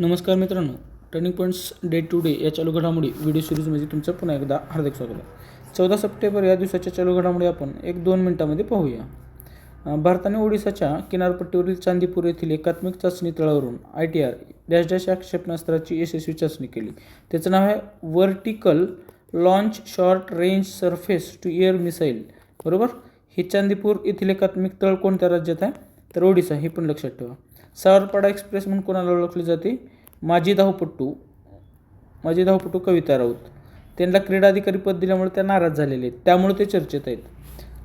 नमस्कार मित्रांनो turning points day to day या चालू घडामोडी व्हिडिओ सिरीजमध्ये तुमचं पुन्हा एकदा हार्दिक स्वागत आहे. चौदा सप्टेंबर या दिवसाच्या चालू घडामोडी आपण एक दोन मिनिटामध्ये पाहूया. भारताने ओडिसाच्या किनारपट्टीवरील चांदीपूर येथील एकात्मिक चाचणी तळावरून I T R dash dash या क्षेपणास्त्राची यशस्वी चाचणी केली. त्याचं नाव आहे vertical launch short range surface to air missile बरोबर? हे चांदीपूर येथील एकात्मिक तळ कोणत्या राज्यात आहे? तर ओडिसा हे पण लक्षात ठेवा. सावरपाडा एक्सप्रेस म्हणून कोणाला ओळखली जाते? माजी धावपट्टू माजी धावपट्टू कविता राऊत. त्यांना क्रीडा अधिकारी पद दिल्यामुळे त्या नाराज झालेले आहेत. त्यामुळे ते चर्चेत आहेत.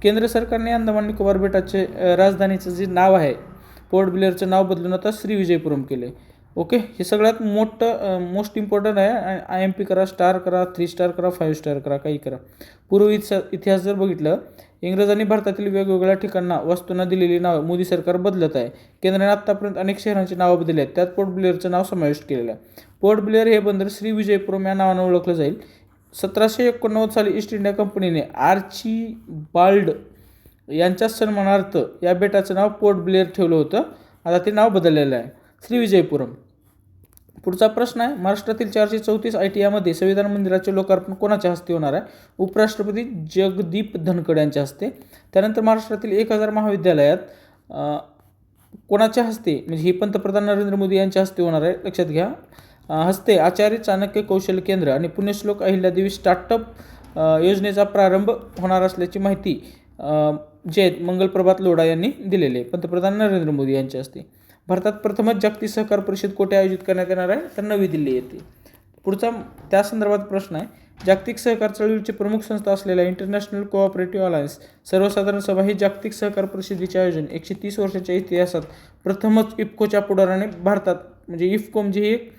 केंद्र सरकारने अंदमान निकोबार बेटाचे राजधानीचं जे नाव आहे पोर्ट ब्लेअरचं नाव बदलून आता श्रीविजयपुरम केलं आहे ओके? हे सगळ्यात मोठं मोस्ट इम्पॉर्टंट आहे. आय एम पी करा स्टार करा थ्री स्टार करा फाईव्ह स्टार करा काही करा. पूर्व इतिहास इतिहास जर बघितलं इंग्रजांनी भारतातील वेगवेगळ्या ठिकाणा वस्तूंना दिलेली नावं मोदी सरकार बदलत आहे. केंद्राने आत्तापर्यंत अनेक शहरांची नावं बदलली आहेत. त्यात पोर्ट ब्लेअरचं नाव समाविष्ट केलेलं आहे. पोर्ट ब्लेअर हे बंदर श्री विजयपुरम या नावानं ओळखलं जाईल. सतराशे एकोणनव्वद साली ईस्ट इंडिया कंपनीने आर्ची बाल्ड यांच्या सन्मानार्थ या बेटाचं नाव पोर्ट ब्लेअर ठेवलं होतं. आता ते नाव बदललेलं आहे. श्री विजयपुरम पुढचा प्रश्न आहे महाराष्ट्रातील चारशे चौतीस आय टी आयमध्ये संविधान मंदिराचे लोकार्पण कोणाच्या हस्ते होणार आहे? उपराष्ट्रपती जगदीप धनखड यांच्या हस्ते. त्यानंतर महाराष्ट्रातील एक हजार महाविद्यालयात कोणाच्या हस्ते म्हणजे हे पंतप्रधान नरेंद्र मोदी यांच्या हस्ते होणार आहे? लक्षात घ्या. हस्ते आचार्य चाणक्य कौशल्य केंद्र आणि पुण्यश्लोक अहिल्यादेवी स्टार्टअप योजनेचा प्रारंभ होणार असल्याची माहिती जे आहेत मंगलप्रभात लोढा यांनी दिलेले आहे पंतप्रधान नरेंद्र मोदी यांच्या हस्ते. भारतात प्रथमच जागतिक सहकार परिषद कोठे आयोजित करण्यात येणार आहे? तर नवी दिल्ली येथे. पुढचा त्या संदर्भात प्रश्न आहे जागतिक सहकार चळवळीची प्रमुख संस्था असलेल्या इंटरनॅशनल कोऑपरेटिव्ह अलायन्स सर्वसाधारण सभा ही जागतिक सहकार परिषदेचे आयोजन एकशे तीस वर्षाच्या इतिहासात प्रथमच इफ्कोच्या पुढाराने भारतात म्हणजे इफकोम जी एक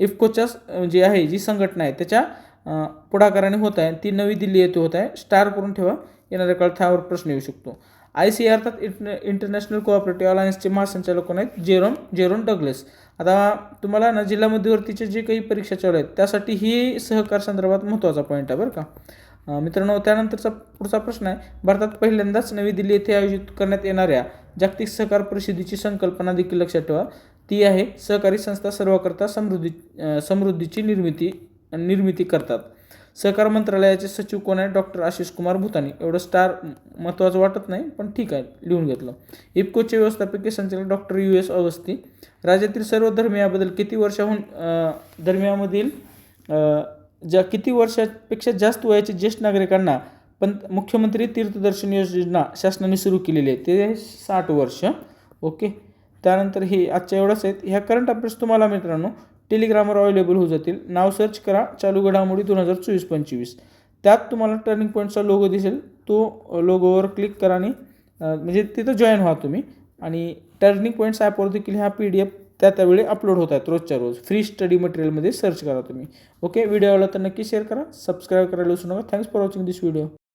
इफ्कोच्याच जी आहे जी संघटना आहे त्याच्या पुढाकाराने होत आहे ती नवी दिल्ली येथे होत आहे. स्टार करून ठेवा येणाऱ्या काळात त्यावर प्रश्न येऊ शकतो. आय सी अर्थात इंटर इंटरनॅशनल कोऑपरेटिव्ह अलायन्सचे महासंचालक कोण आहेत? Jerome Jeroen Douglas. आता तुम्हाला ना जिल्हा मध्यवर्तीचे जे काही परीक्षा चालू आहेत त्यासाठी ही सहकार संदर्भात महत्त्वाचा पॉईंट आहे बरं का. मित्रांनो त्यानंतरचा पुढचा प्रश्न आहे. भारतात पहिल्यांदाच नवी दिल्ली येथे आयोजित करण्यात येणाऱ्या जागतिक सहकार परिषदेची संकल्पना देखील लक्षात ठेवा. ती आहे सहकारी संस्था सर्वाकरता समृद्धी समृद्धीची निर्मिती निर्मिती करतात. सहकार मंत्रालयाचे सचिव कोण आहे? डॉक्टर आशिष कुमार भूतानी. एवढं स्टार महत्त्वाचं वाटत नाही पण ठीक आहे लिहून घेतलं. इफकोचे व्यवस्थापकीय संचालक डॉक्टर यू एस अवस्थी. राज्यातील सर्व धर्मियाबद्दल किती वर्षाहून धर्मियामधील ज्या किती वर्षापेक्षा जास्त वयाचे ज्येष्ठ नागरिकांना पण मुख्यमंत्री तीर्थदर्शन योजना शासनाने सुरू केलेली आहे ते साठ वर्ष. ओके? त्यानंतर हे आजच्या एवढंच आहेत ह्या करंट अफेअर्स तुम्हाला मित्रांनो टेलिग्रामवर अवेलेबल होऊ जातील. नाव सर्च करा. चालू घडामोडी दोन हजार चोवीस पंचवीस. त्यात तुम्हाला टर्निंग पॉईंटचा लोगो दिसेल. तो लोगोवर क्लिक करा आणि म्हणजे तिथं जॉईन व्हा तुम्ही. आणि टर्निंग पॉईंट्स ॲपवर देखील ह्या पी डी एफ त्या त्यावेळी अपलोड होत आहेत रोजच्या रोज. फ्री स्टडी मटेरियलमध्ये सर्च करा तुम्ही. ओके व्हिडिओ आवडला तर नक्की शेअर करा. सबस्क्राईब करायला विसरू नका. Thanks for watching this video